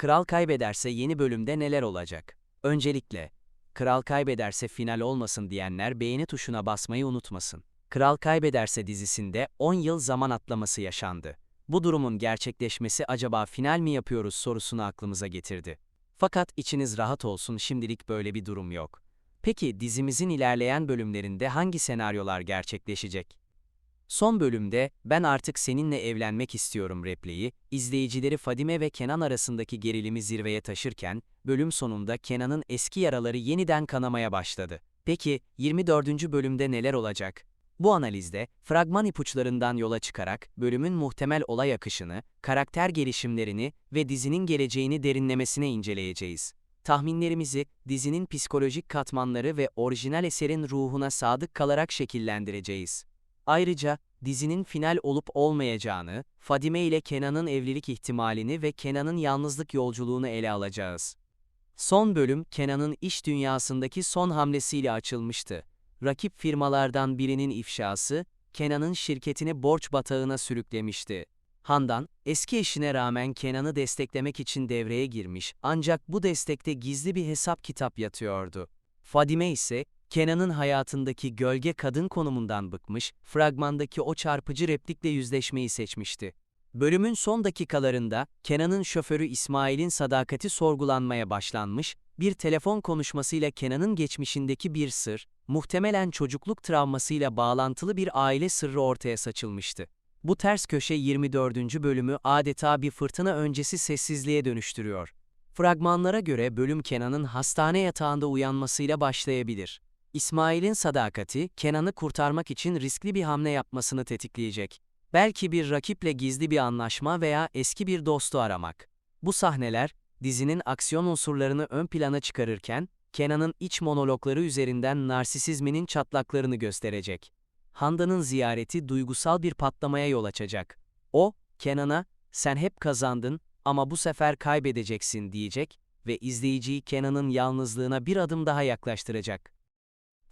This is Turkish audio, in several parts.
Kral kaybederse yeni bölümde neler olacak? Öncelikle, Kral kaybederse final olmasın diyenler beğeni tuşuna basmayı unutmasın. Kral kaybederse dizisinde 10 yıl zaman atlaması yaşandı. Bu durumun gerçekleşmesi acaba final mi yapıyoruz sorusunu aklımıza getirdi. Fakat içiniz rahat olsun şimdilik böyle bir durum yok. Peki dizimizin ilerleyen bölümlerinde hangi senaryolar gerçekleşecek? Son bölümde ben artık seninle evlenmek istiyorum repliği, izleyicileri Fadime ve Kenan arasındaki gerilimi zirveye taşırken, bölüm sonunda Kenan'ın eski yaraları yeniden kanamaya başladı. Peki 24. bölümde neler olacak? Bu analizde, fragman ipuçlarından yola çıkarak bölümün muhtemel olay akışını, karakter gelişimlerini ve dizinin geleceğini derinlemesine inceleyeceğiz. Tahminlerimizi, dizinin psikolojik katmanları ve orijinal eserin ruhuna sadık kalarak şekillendireceğiz. Ayrıca, dizinin final olup olmayacağını, Fadime ile Kenan'ın evlilik ihtimalini ve Kenan'ın yalnızlık yolculuğunu ele alacağız. Son bölüm, Kenan'ın iş dünyasındaki son hamlesiyle açılmıştı. Rakip firmalardan birinin ifşası, Kenan'ın şirketini borç batağına sürüklemişti. Handan, eski eşine rağmen Kenan'ı desteklemek için devreye girmiş ancak bu destekte gizli bir hesap kitap yatıyordu. Fadime ise, Kenan'ın hayatındaki gölge kadın konumundan bıkmış, fragmandaki o çarpıcı replikle yüzleşmeyi seçmişti. Bölümün son dakikalarında, Kenan'ın şoförü İsmail'in sadakati sorgulanmaya başlanmış, bir telefon konuşmasıyla Kenan'ın geçmişindeki bir sır, muhtemelen çocukluk travmasıyla bağlantılı bir aile sırrı ortaya saçılmıştı. Bu ters köşe 24. bölümü adeta bir fırtına öncesi sessizliğe dönüştürüyor. Fragmanlara göre bölüm Kenan'ın hastane yatağında uyanmasıyla başlayabilir. İsmail'in sadakati, Kenan'ı kurtarmak için riskli bir hamle yapmasını tetikleyecek. Belki bir rakiple gizli bir anlaşma veya eski bir dostu aramak. Bu sahneler, dizinin aksiyon unsurlarını ön plana çıkarırken, Kenan'ın iç monologları üzerinden narsisizminin çatlaklarını gösterecek. Handa'nın ziyareti duygusal bir patlamaya yol açacak. O, Kenan'a, sen hep kazandın ama bu sefer kaybedeceksin diyecek ve izleyiciyi Kenan'ın yalnızlığına bir adım daha yaklaştıracak.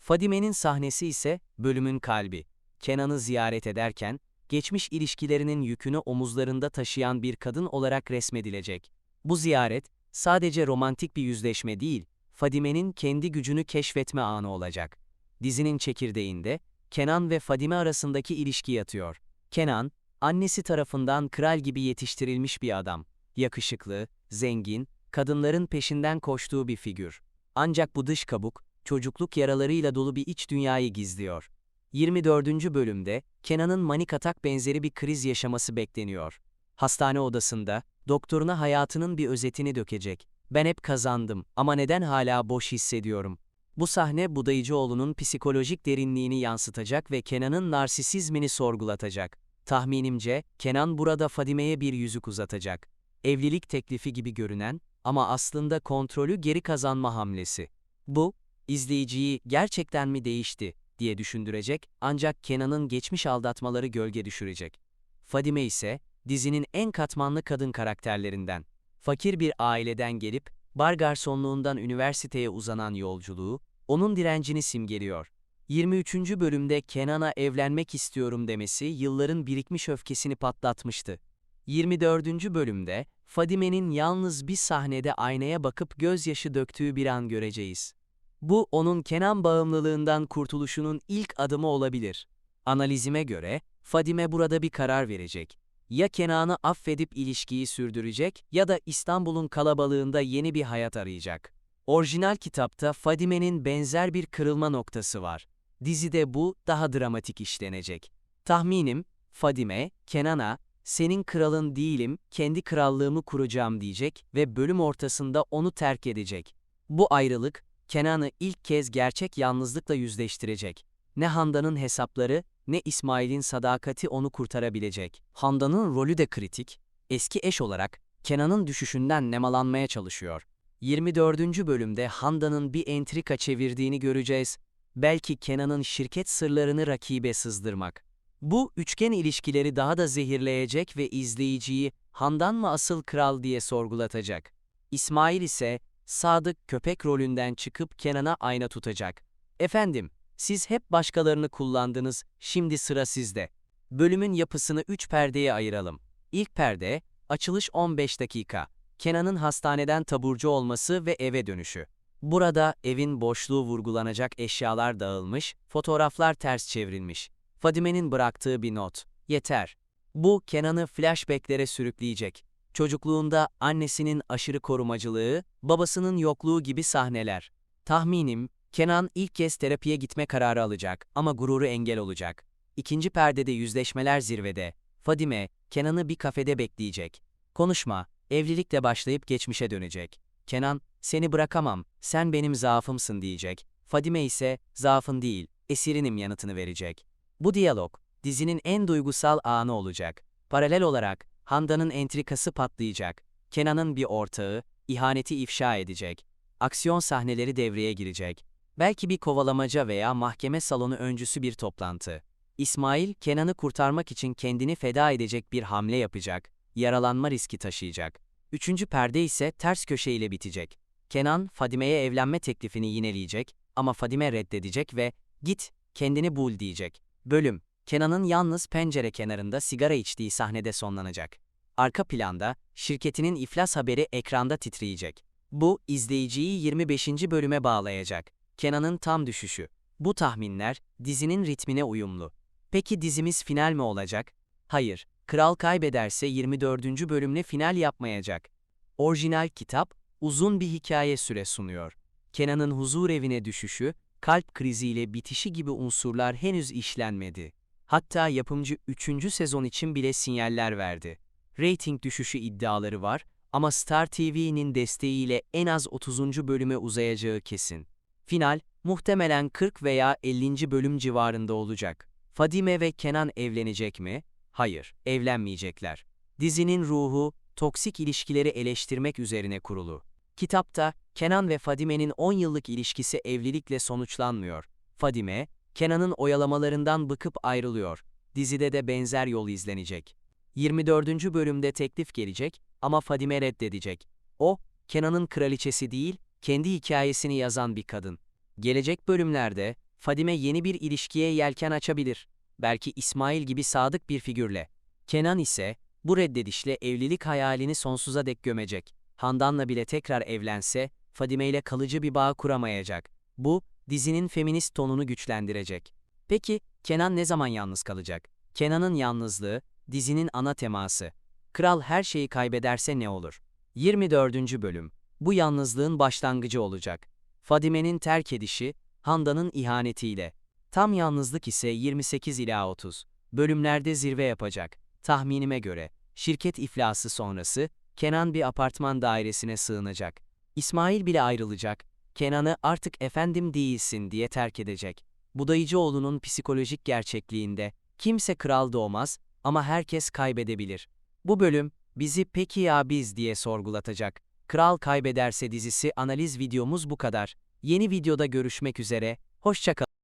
Fadime'nin sahnesi ise bölümün kalbi. Kenan'ı ziyaret ederken, geçmiş ilişkilerinin yükünü omuzlarında taşıyan bir kadın olarak resmedilecek. Bu ziyaret, sadece romantik bir yüzleşme değil, Fadime'nin kendi gücünü keşfetme anı olacak. Dizinin çekirdeğinde, Kenan ve Fadime arasındaki ilişki yatıyor. Kenan, annesi tarafından kral gibi yetiştirilmiş bir adam. Yakışıklı, zengin, kadınların peşinden koştuğu bir figür. Ancak bu dış kabuk, çocukluk yaralarıyla dolu bir iç dünyayı gizliyor. 24. bölümde, Kenan'ın manik atak benzeri bir kriz yaşaması bekleniyor. Hastane odasında, doktoruna hayatının bir özetini dökecek. Ben hep kazandım ama neden hala boş hissediyorum? Bu sahne Budayıcıoğlu'nun psikolojik derinliğini yansıtacak ve Kenan'ın narsisizmini sorgulatacak. Tahminimce, Kenan burada Fadime'ye bir yüzük uzatacak. Evlilik teklifi gibi görünen ama aslında kontrolü geri kazanma hamlesi. Bu, izleyiciyi gerçekten mi değişti diye düşündürecek ancak Kenan'ın geçmiş aldatmaları gölge düşürecek. Fadime ise dizinin en katmanlı kadın karakterlerinden. Fakir bir aileden gelip bar garsonluğundan üniversiteye uzanan yolculuğu onun direncini simgeliyor. 23. bölümde Kenan'a evlenmek istiyorum demesi yılların birikmiş öfkesini patlatmıştı. 24. bölümde Fadime'nin yalnız bir sahnede aynaya bakıp gözyaşı döktüğü bir an göreceğiz. Bu onun Kenan bağımlılığından kurtuluşunun ilk adımı olabilir. Analizime göre Fadime burada bir karar verecek. Ya Kenan'ı affedip ilişkiyi sürdürecek ya da İstanbul'un kalabalığında yeni bir hayat arayacak. Orijinal kitapta Fadime'nin benzer bir kırılma noktası var. Dizide bu daha dramatik işlenecek. Tahminim, Fadime, Kenan'a, senin kralın değilim, kendi krallığımı kuracağım diyecek ve bölüm ortasında onu terk edecek. Bu ayrılık, Kenan'ı ilk kez gerçek yalnızlıkla yüzleştirecek. Ne Handan'ın hesapları, ne İsmail'in sadakati onu kurtarabilecek. Handan'ın rolü de kritik. Eski eş olarak, Kenan'ın düşüşünden nemalanmaya çalışıyor. 24. bölümde Handan'ın bir entrika çevirdiğini göreceğiz. Belki Kenan'ın şirket sırlarını rakibe sızdırmak. Bu, üçgen ilişkileri daha da zehirleyecek ve izleyiciyi Handan mı asıl kral diye sorgulatacak. İsmail ise, sadık köpek rolünden çıkıp Kenan'a ayna tutacak. Efendim, siz hep başkalarını kullandınız, şimdi sıra sizde. Bölümün yapısını üç perdeye ayıralım. İlk perde, açılış 15 dakika. Kenan'ın hastaneden taburcu olması ve eve dönüşü. Burada evin boşluğu vurgulanacak eşyalar dağılmış, fotoğraflar ters çevrilmiş. Fadime'nin bıraktığı bir not. Yeter. Bu Kenan'ı flashbacklere sürükleyecek. Çocukluğunda annesinin aşırı korumacılığı, babasının yokluğu gibi sahneler. Tahminim, Kenan ilk kez terapiye gitme kararı alacak ama gururu engel olacak. İkinci perdede yüzleşmeler zirvede. Fadime, Kenan'ı bir kafede bekleyecek. Konuşma, evlilikle başlayıp geçmişe dönecek. Kenan, seni bırakamam, sen benim zaafımsın diyecek. Fadime ise, zaafın değil, esirinim yanıtını verecek. Bu diyalog, dizinin en duygusal anı olacak. Paralel olarak, Handan'ın entrikası patlayacak. Kenan'ın bir ortağı, ihaneti ifşa edecek. Aksiyon sahneleri devreye girecek. Belki bir kovalamaca veya mahkeme salonu öncüsü bir toplantı. İsmail, Kenan'ı kurtarmak için kendini feda edecek bir hamle yapacak, yaralanma riski taşıyacak. Üçüncü perde ise ters köşeyle bitecek. Kenan, Fadime'ye evlenme teklifini yineleyecek ama Fadime reddedecek ve ''Git, kendini bul'' diyecek. Bölüm, Kenan'ın yalnız pencere kenarında sigara içtiği sahnede sonlanacak. Arka planda, şirketinin iflas haberi ekranda titreyecek. Bu, izleyiciyi 25. bölüme bağlayacak. Kenan'ın tam düşüşü. Bu tahminler, dizinin ritmine uyumlu. Peki dizimiz final mi olacak? Hayır, Kral kaybederse 24. bölümle final yapmayacak. Orijinal kitap, uzun bir hikaye süre sunuyor. Kenan'ın huzur evine düşüşü, kalp kriziyle bitişi gibi unsurlar henüz işlenmedi. Hatta yapımcı 3. sezon için bile sinyaller verdi. Rating düşüşü iddiaları var ama Star TV'nin desteğiyle en az 30. bölüme uzayacağı kesin. Final, muhtemelen 40 veya 50. bölüm civarında olacak. Fadime ve Kenan evlenecek mi? Hayır, evlenmeyecekler. Dizinin ruhu, toksik ilişkileri eleştirmek üzerine kurulu. Kitapta, Kenan ve Fadime'nin 10 yıllık ilişkisi evlilikle sonuçlanmıyor. Fadime, Kenan'ın oyalamalarından bıkıp ayrılıyor. Dizide de benzer yol izlenecek. 24. bölümde teklif gelecek ama Fadime reddedecek. O, Kenan'ın kraliçesi değil, kendi hikayesini yazan bir kadın. Gelecek bölümlerde, Fadime yeni bir ilişkiye yelken açabilir. Belki İsmail gibi sadık bir figürle. Kenan ise, bu reddedişle evlilik hayalini sonsuza dek gömecek. Handan'la bile tekrar evlense, Fadime ile kalıcı bir bağ kuramayacak. Bu, dizinin feminist tonunu güçlendirecek. Peki, Kenan ne zaman yalnız kalacak? Kenan'ın yalnızlığı, dizinin ana teması. Kral her şeyi kaybederse ne olur? 24. bölüm. Bu yalnızlığın başlangıcı olacak. Fadime'nin terk edişi, Handan'ın ihanetiyle. Tam yalnızlık ise 28 ila 30 bölümlerde zirve yapacak. Tahminime göre, şirket iflası sonrası, Kenan bir apartman dairesine sığınacak. İsmail bile ayrılacak. Kenan'ı artık efendim değilsin diye terk edecek. Budayıcıoğlu'nun psikolojik gerçekliğinde, kimse kral doğmaz ama herkes kaybedebilir. Bu bölüm, bizi peki ya biz diye sorgulatacak. Kral Kaybederse dizisi analiz videomuz bu kadar. Yeni videoda görüşmek üzere, hoşçakalın.